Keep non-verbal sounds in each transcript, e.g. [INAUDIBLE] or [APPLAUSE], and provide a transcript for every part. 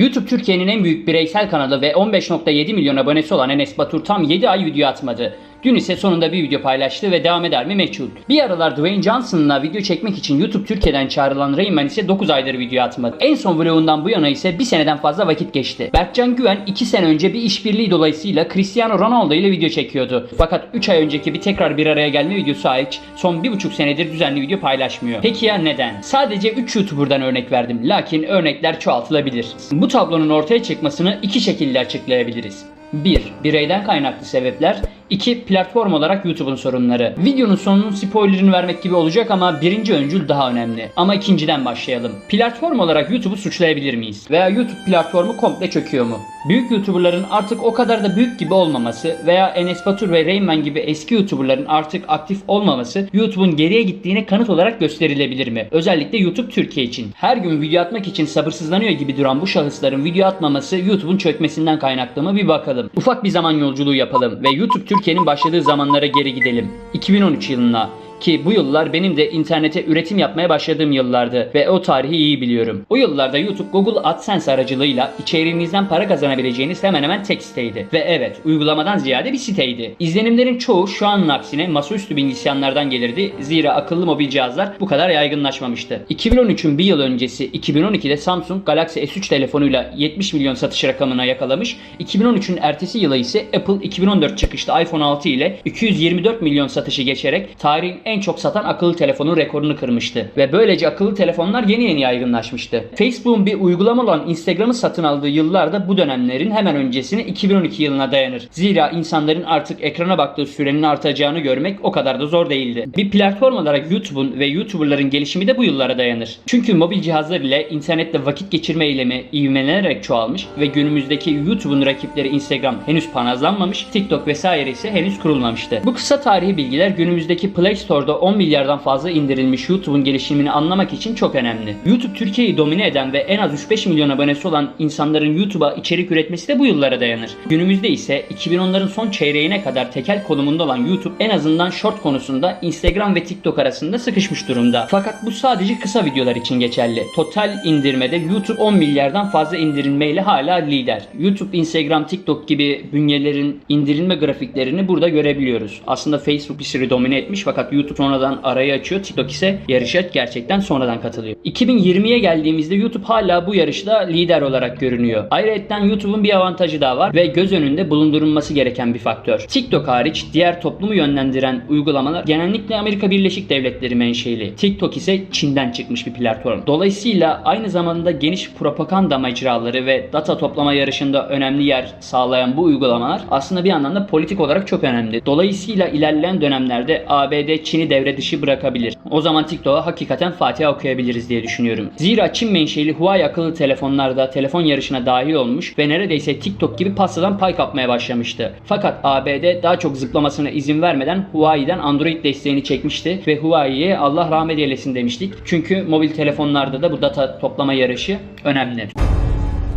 YouTube Türkiye'nin en büyük bireysel kanalı ve 15.7 milyon abonesi olan Enes Batur tam 7 ay video atmadı. Dün ise sonunda bir video paylaştı ve devam eder mi meçhul. Bir aralar Dwayne Johnson'la video çekmek için YouTube Türkiye'den çağrılan Rayman ise 9 aydır video atmadı. En son vlogundan bu yana ise bir seneden fazla vakit geçti. Berkcan Güven 2 sene önce bir işbirliği dolayısıyla Cristiano Ronaldo ile video çekiyordu. Fakat 3 ay önceki bir tekrar bir araya gelme videosu hariç son 1,5 senedir düzenli video paylaşmıyor. Peki ya neden? Sadece 3 YouTuber'dan örnek verdim. Lakin örnekler çoğaltılabilir. Bu tablonun ortaya çıkmasını iki şekilde açıklayabiliriz. 1. Bireyden kaynaklı sebepler 2. Platform olarak YouTube'un sorunları. Videonun sonunun spoilerını vermek gibi olacak ama birinci öncül daha önemli. Ama ikinciden başlayalım. Platform olarak YouTube'u suçlayabilir miyiz? Veya YouTube platformu komple çöküyor mu? Büyük YouTuber'ların artık o kadar da büyük gibi olmaması veya Enes Batur ve Rayman gibi eski YouTuber'ların artık aktif olmaması YouTube'un geriye gittiğine kanıt olarak gösterilebilir mi? Özellikle YouTube Türkiye için. Her gün video atmak için sabırsızlanıyor gibi duran bu şahısların video atmaması YouTube'un çökmesinden kaynaklı mı bir bakalım. Ufak bir zaman yolculuğu yapalım ve YouTube Türkiye'nin başladığı zamanlara geri gidelim. 2013 yılına ki bu yıllar benim de internete üretim yapmaya başladığım yıllardı ve o tarihi iyi biliyorum. O yıllarda YouTube Google AdSense aracılığıyla içeriğinizden para kazanabileceğiniz hemen hemen tek siteydi. Ve evet uygulamadan ziyade bir siteydi. İzlenimlerin çoğu şu anın aksine masaüstü bilgisayarlardan gelirdi. Zira akıllı mobil cihazlar bu kadar yaygınlaşmamıştı. 2013'ün bir yıl öncesi 2012'de Samsung Galaxy S3 telefonuyla 70 milyon satış rakamına yakalamış. 2013'ün ertesi yılı ise Apple 2014 çıkışlı iPhone 6 ile 224 milyon satışı geçerek tarihin çok satan akıllı telefonun rekorunu kırmıştı. Ve böylece akıllı telefonlar yeni yeni yaygınlaşmıştı. Facebook'un bir uygulama olan Instagram'ı satın aldığı yıllarda bu dönemlerin hemen öncesine 2012 yılına dayanır. Zira insanların artık ekrana baktığı sürenin artacağını görmek o kadar da zor değildi. Bir platform olarak YouTube'un ve YouTuber'ların gelişimi de bu yıllara dayanır. Çünkü mobil cihazlar ile internette vakit geçirme eylemi ivmelenerek çoğalmış ve günümüzdeki YouTube'un rakipleri Instagram henüz panazlanmamış, TikTok vesaire ise henüz kurulmamıştı. Bu kısa tarihi bilgiler günümüzdeki Play Store'da 10 milyardan fazla indirilmiş YouTube'un gelişimini anlamak için çok önemli. YouTube Türkiye'yi domine eden ve en az 3-5 milyon abonesi olan insanların YouTube'a içerik üretmesi de bu yıllara dayanır. Günümüzde ise 2010'ların son çeyreğine kadar tekel konumunda olan YouTube en azından short konusunda Instagram ve TikTok arasında sıkışmış durumda. Fakat bu sadece kısa videolar için geçerli. Total indirmede YouTube 10 milyardan fazla indirilmeyle hala lider. YouTube, Instagram, TikTok gibi bünyelerin indirilme grafiklerini burada görebiliyoruz. Aslında Facebook sürü domine etmiş fakat YouTube sonradan arayı açıyor. TikTok ise yarışa gerçekten sonradan katılıyor. 2020'ye geldiğimizde YouTube hala bu yarışta lider olarak görünüyor. Ayrıca YouTube'un bir avantajı daha var ve göz önünde bulundurulması gereken bir faktör. TikTok hariç diğer toplumu yönlendiren uygulamalar genellikle Amerika Birleşik Devletleri menşeli. TikTok ise Çin'den çıkmış bir platform. Dolayısıyla aynı zamanda geniş propaganda mecraları ve data toplama yarışında önemli yer sağlayan bu uygulamalar aslında bir yandan da politik olarak çok önemli. Dolayısıyla ilerleyen dönemlerde ABD Çin'i devre dışı bırakabilir. O zaman TikTok'a hakikaten Fatiha okuyabiliriz diye düşünüyorum. Zira Çin menşeli Huawei akıllı telefonlarda telefon yarışına dahil olmuş ve neredeyse TikTok gibi pastadan pay kapmaya başlamıştı. Fakat ABD daha çok zıplamasına izin vermeden Huawei'den Android desteğini çekmişti ve Huawei'ye Allah rahmet eylesin demiştik. Çünkü mobil telefonlarda da bu data toplama yarışı önemli.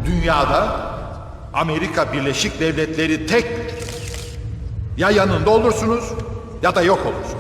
Dünyada Amerika Birleşik Devletleri tek ya yanında olursunuz ya da yok olursunuz.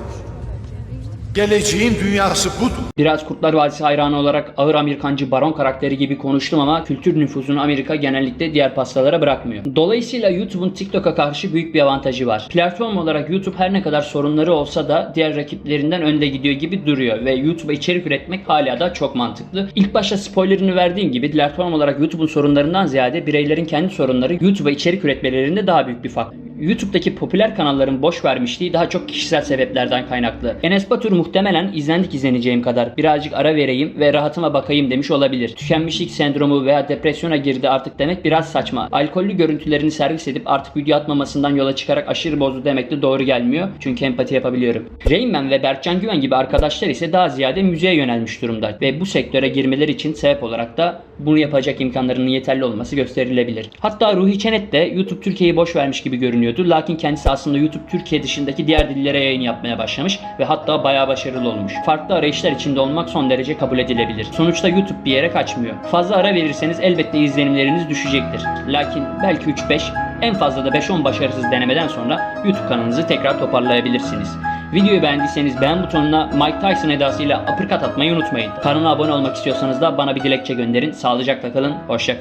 Geleceğin dünyası budur. Biraz Kurtlar Vadisi hayranı olarak ağır Amerikancı baron karakteri gibi konuştum ama kültür nüfuzunu Amerika genellikle diğer pastalara bırakmıyor. Dolayısıyla YouTube'un TikTok'a karşı büyük bir avantajı var. Platform olarak YouTube her ne kadar sorunları olsa da diğer rakiplerinden önde gidiyor gibi duruyor ve YouTube'a içerik üretmek hala da çok mantıklı. İlk başta spoilerını verdiğim gibi platform olarak YouTube'un sorunlarından ziyade bireylerin kendi sorunları YouTube'a içerik üretmelerinde daha büyük bir faktör. YouTube'daki popüler kanalların boş vermişliği daha çok kişisel sebeplerden kaynaklı. Enes Batur muhtemelen izlendik izleneceğim kadar birazcık ara vereyim ve rahatıma bakayım demiş olabilir. Tükenmişlik sendromu veya depresyona girdi artık demek biraz saçma. Alkollü görüntülerini servis edip artık video atmamasından yola çıkarak aşırı bozdu demek de doğru gelmiyor. Çünkü empati yapabiliyorum. Rayman ve Berkcan Güven gibi arkadaşlar ise daha ziyade müziğe yönelmiş durumda ve bu sektöre girmeleri için sebep olarak da bunu yapacak imkanlarının yeterli olması gösterilebilir. Hatta Ruhi Çenet de YouTube Türkiye'yi boş vermiş gibi görünüyordu. Lakin kendisi aslında YouTube Türkiye dışındaki diğer dillere yayın yapmaya başlamış ve hatta bayağı başarılı olmuş. Farklı arayışlar içinde olmak son derece kabul edilebilir. Sonuçta YouTube bir yere kaçmıyor. Fazla ara verirseniz elbette izlenimleriniz düşecektir. Lakin belki 3-5 en fazla da 5-10 başarısız denemeden sonra YouTube kanalınızı tekrar toparlayabilirsiniz. Videoyu beğendiyseniz beğen butonuna Mike Tyson edasıyla uppercut atmayı unutmayın. Kanala abone olmak istiyorsanız da bana bir dilekçe gönderin. Sağlıcakla kalın, hoşça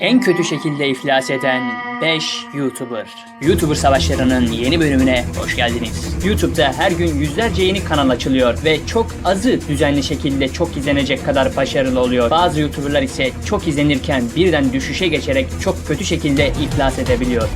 En kötü şekilde iflas eden 5 YouTuber. YouTuber savaşlarının yeni bölümüne hoş geldiniz. YouTube'da her gün yüzlerce yeni kanal açılıyor ve çok azı düzenli şekilde çok izlenecek kadar başarılı oluyor. Bazı YouTuberlar ise çok izlenirken birden düşüşe geçerek çok kötü şekilde iflas edebiliyor.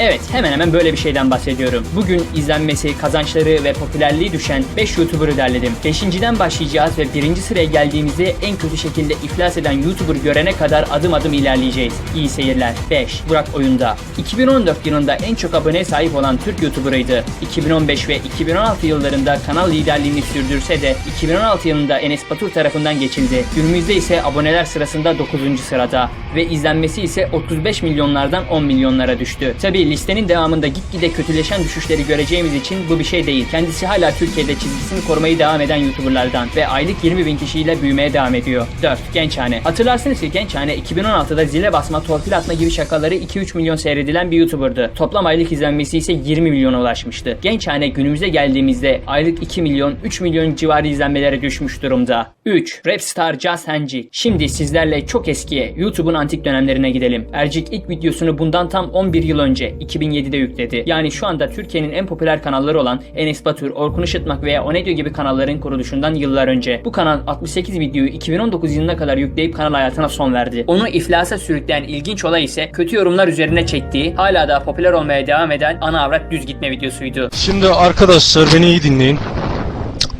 Evet hemen hemen böyle bir şeyden bahsediyorum. Bugün izlenmesi, kazançları ve popülerliği düşen 5 YouTuber'ı derledim. 5.den başlayacağız ve birinci sıraya geldiğimizde en kötü şekilde iflas eden YouTuber görene kadar adım adım ilerleyeceğiz. İyi seyirler. 5. Burak Oyunda. 2014 yılında en çok aboneye sahip olan Türk YouTuber'ıydı. 2015 ve 2016 yıllarında kanal liderliğini sürdürse de 2016 yılında Enes Batur tarafından geçildi. Günümüzde ise aboneler sırasında 9. sırada ve izlenmesi ise 35 milyonlardan 10 milyonlara düştü. Listenin devamında gitgide kötüleşen düşüşleri göreceğimiz için bu bir şey değil. Kendisi hala Türkiye'de çizgisini korumayı devam eden YouTuberlardan ve aylık 20 bin kişiyle büyümeye devam ediyor. 4. Gençhane. Hatırlarsınız ki Gençhane 2016'da zile basma, torpil atma gibi şakaları 2-3 milyon seyredilen bir YouTuber'dı. Toplam aylık izlenmesi ise 20 milyona ulaşmıştı. Gençhane günümüze geldiğimizde aylık 2 milyon, 3 milyon civarı izlenmelere düşmüş durumda. 3. Rapstar Just Henji. Şimdi sizlerle çok eskiye, YouTube'un antik dönemlerine gidelim. Ercik ilk videosunu bundan tam 11 yıl önce 2007'de yükledi. Yani şu anda Türkiye'nin en popüler kanalları olan Enes Batur, Orkun Işıtmak veya Onedyo gibi kanalların kuruluşundan yıllar önce. Bu kanal 68 videoyu 2019 yılına kadar yükleyip kanal hayatına son verdi. Onu iflasa sürükleyen ilginç olay ise kötü yorumlar üzerine çektiği, hala daha popüler olmaya devam eden ana avrat düz gitme videosuydu. Şimdi arkadaşlar beni iyi dinleyin.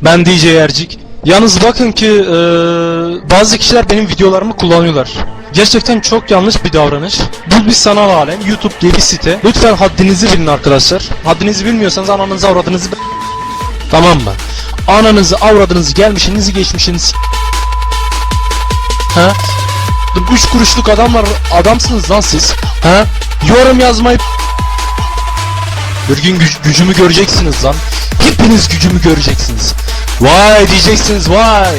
Ben DJ Ercik. Yalnız bakın ki eee, bazı kişiler benim videolarımı kullanıyorlar. Gerçekten çok yanlış bir davranış. Bu bir sanal alem. YouTube diye bir site. Lütfen haddinizi bilin arkadaşlar. Haddinizi bilmiyorsanız ananızı avradınızı... Tamam mı? Ananızı avradınızı gelmişinizi geçmişinizi... Ha? Üç kuruşluk adamlar adamsınız lan siz. Ha? Yorum yazmayı bir gün güc- gücümü göreceksiniz lan. Hepiniz gücümü göreceksiniz. Vay diyeceksiniz vay.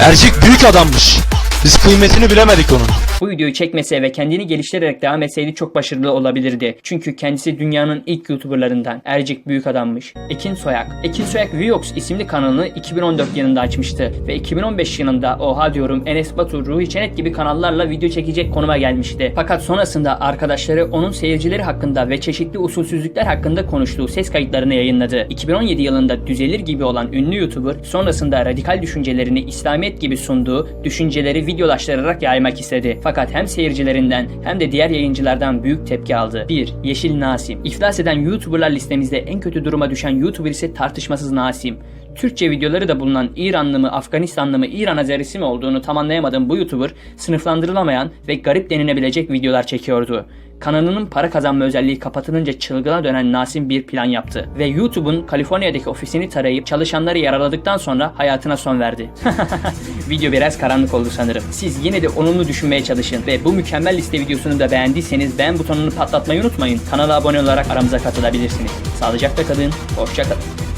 Ercik büyük adammış. Biz kıymetini bilemedik onun. Bu videoyu çekmese ve kendini geliştirerek devam etseydi çok başarılı olabilirdi. Çünkü kendisi dünyanın ilk YouTuberlarından. Ercik büyük adammış. Ekin Soyak. Ekin Soyak Vlogs isimli kanalını 2014 yılında açmıştı ve 2015 yılında oha diyorum Enes Batur, Ruhi Çenet gibi kanallarla video çekecek konuma gelmişti. Fakat sonrasında arkadaşları onun seyircileri hakkında ve çeşitli usulsüzlükler hakkında konuştuğu ses kayıtlarını yayınladı. 2017 yılında düzelir gibi olan ünlü YouTuber sonrasında radikal düşüncelerini İslamiyet gibi sunduğu düşünceleri videolaştırarak yaymak istedi. Fakat hem seyircilerinden hem de diğer yayıncılardan büyük tepki aldı. 1. Yeşil Nasim. İflas eden YouTuberlar listemizde en kötü duruma düşen YouTuber ise tartışmasız Nasim. Türkçe videoları da bulunan İranlı mı, Afganistanlı mı, İran Azerisi mi olduğunu tam anlayamadığım bu YouTuber sınıflandırılamayan ve garip denilebilecek videolar çekiyordu. Kanalının para kazanma özelliği kapatılınca çılgına dönen Nasim bir plan yaptı ve YouTube'un Kaliforniya'daki ofisini tarayıp çalışanları yaraladıktan sonra hayatına son verdi. [LAUGHS] Video biraz karanlık oldu sanırım. Siz yine de olumlu düşünmeye çalışın ve bu mükemmel liste videosunu da beğendiyseniz beğen butonunu patlatmayı unutmayın. Kanala abone olarak aramıza katılabilirsiniz. Sağlıcakla kalın, hoşça kalın.